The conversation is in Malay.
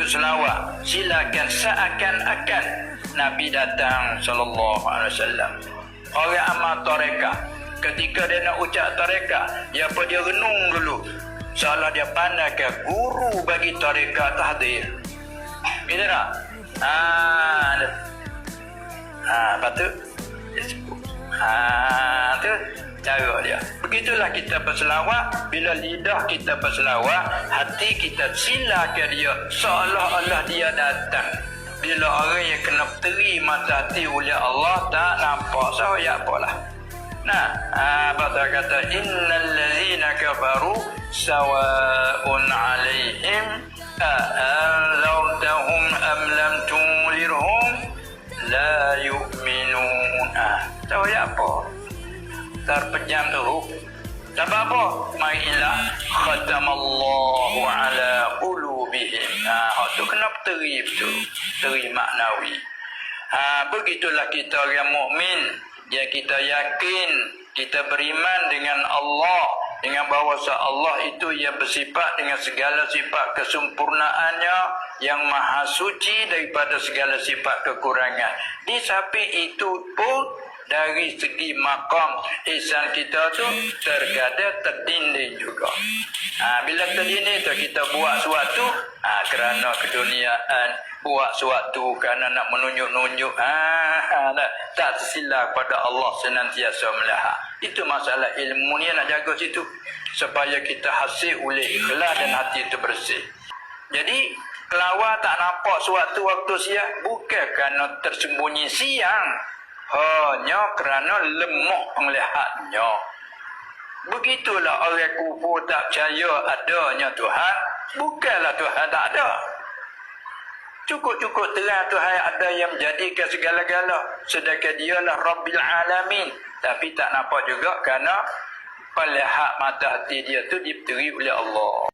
duduk selawat. Silakan seakan-akan Nabi datang sallallahu alaihi wasallam. Orang amal tarekat. Ketika dia nak ucap tarekat dia apa dia renung dulu. Seolah dia pandai ke guru bagi tarekat tahdir. Bila tak? Ha ha patut. Tu cara dia. Begitulah kita berselawat. Bila lidah kita berselawat, hati kita silakan dia seolah-olah dia datang. Bila orang yang kena teri mata hati oleh Allah tak nampak saya apalah. Nah, apa tak kata innal ladzina kafaru sawa'un 'alaihim a anzartahum am lam tunzirhum la yu'minun. Ah, tahu ya apa? Terpejam tu sebab apa marilah khatamallahu ala qulubihim. Ha hak tu kena teri tu? Teri maknawi. Ha begitulah kita orang mukmin. Dia kita yakin kita beriman dengan Allah dengan bahawa Allah itu yang bersifat dengan segala sifat kesempurnaannya yang maha suci daripada segala sifat kekurangan. Di samping itu pun dari segi makam ihsan kita tu terkadang terdinding juga. Ha, bila terdinding tu kita buat sesuatu ha, kerana keduniaan, buat sesuatu kerana nak menunjuk-nunjuk, ha, ha, tak, tak tersilap pada Allah senantiasa melihat. Itu masalah ilmu ni nak jaga situ. Supaya kita hasil oleh ikhlas dan hati itu bersih. Jadi, kelawar tak nampak suatu waktu siang bukan kerana tersembunyi siang hanya kerana lemah melihatnya. Begitulah orang kufur tak percaya adanya Tuhan. Bukanlah Tuhan tak ada. Cukup-cukup terang Tuhan ada yang menjadikan segala-gala. Sedangkan dialah Rabbil Alamin. Tapi tak nampak juga kerana pelihat mata hati dia tu diberi oleh Allah.